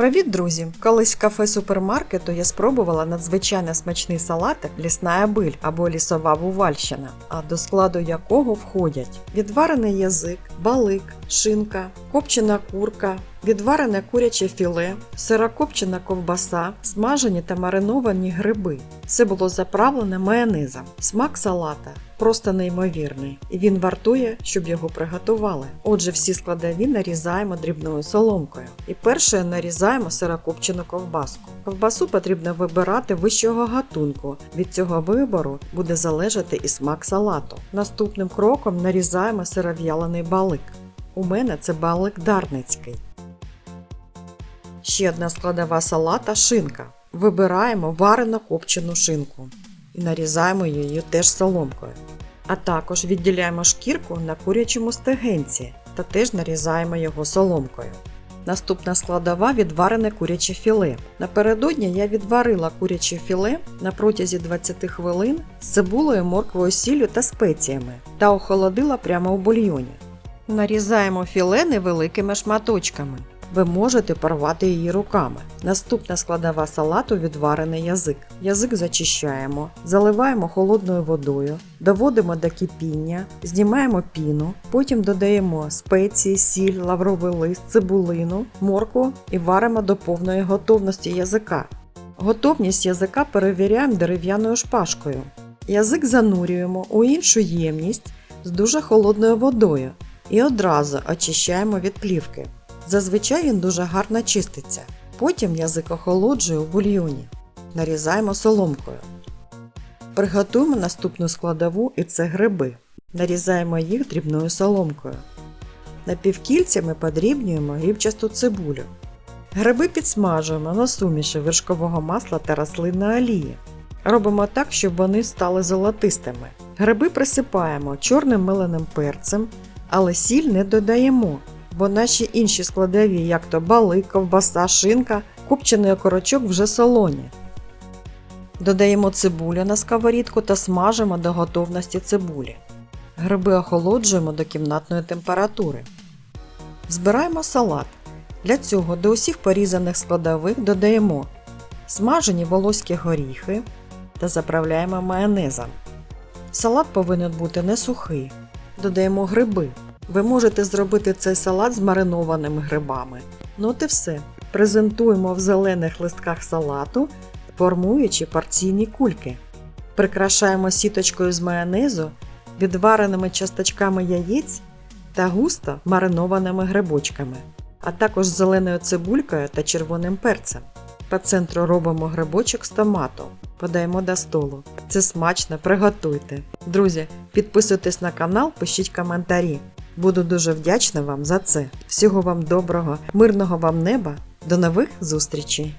Привіт, друзі! Колись в кафе супермаркету я спробувала надзвичайно смачний салатик лісна биль або лісова бувальщина, а до складу якого входять відварений язик, балик, шинка, копчена курка, відварене куряче філе, сирокопчена ковбаса, смажені та мариновані гриби. Все було заправлене майонезом. Смак салата просто неймовірний, і він вартує, щоб його приготували. Отже, всі складові нарізаємо дрібною соломкою. І перше нарізаємо сирокопчену ковбаску. Ковбасу потрібно вибирати вищого гатунку. Від цього вибору буде залежати і смак салату. Наступним кроком нарізаємо сиров'ялений балик. У мене це балик дарницький. Ще одна складова салата шинка. Вибираємо варено копчену шинку і нарізаємо її теж соломкою. А також відділяємо шкірку на курячому стегенці та теж нарізаємо його соломкою. Наступна складова відварене куряче філе. Напередодні я відварила куряче філе на протязі 20 хвилин з цибулею, морквою, сіллю та спеціями та охолодила прямо у бульйоні. Нарізаємо філе невеликими шматочками. Ви можете порвати її руками. Наступна складова салату відварений язик. Язик зачищаємо, заливаємо холодною водою, доводимо до кипіння, знімаємо піну, потім додаємо спеції, сіль, лавровий лист, цибулину, моркву і варимо до повної готовності язика. Готовність язика перевіряємо дерев'яною шпажкою. Язик занурюємо у іншу ємність з дуже холодною водою і одразу очищаємо від плівки. Зазвичай він дуже гарно чиститься. Потім язик охолоджує у бульйоні. Нарізаємо соломкою. Приготуємо наступну складову і це гриби. Нарізаємо їх дрібною соломкою. Напівкільцями подрібнюємо рівчасту цибулю. Гриби підсмажуємо на суміші вершкового масла та рослинної олії. Робимо так, щоб вони стали золотистими. Гриби присипаємо чорним меленим перцем, але сіль не додаємо, бо наші інші складові, як то бали, ковбаса, шинка, копчений окорочок вже солоні. Додаємо цибулю на сковорідку та смажимо до готовності цибулі. Гриби охолоджуємо до кімнатної температури. Збираємо салат. Для цього до усіх порізаних складових додаємо смажені волоські горіхи та заправляємо майонезом. Салат повинен бути не сухий. Додаємо гриби. Ви можете зробити цей салат з маринованими грибами. Ну от і все. Презентуємо в зелених листках салату, формуючи порційні кульки. Прикрашаємо сіточкою з майонезу, відвареними часточками яєць та густо маринованими грибочками, а також зеленою цибулькою та червоним перцем. По центру робимо грибочок з томатом. Подаємо до столу. Це смачно, приготуйте. Друзі, підписуйтесь на канал, пишіть коментарі. Буду дуже вдячна вам за це. Всього вам доброго, мирного вам неба. До нових зустрічей!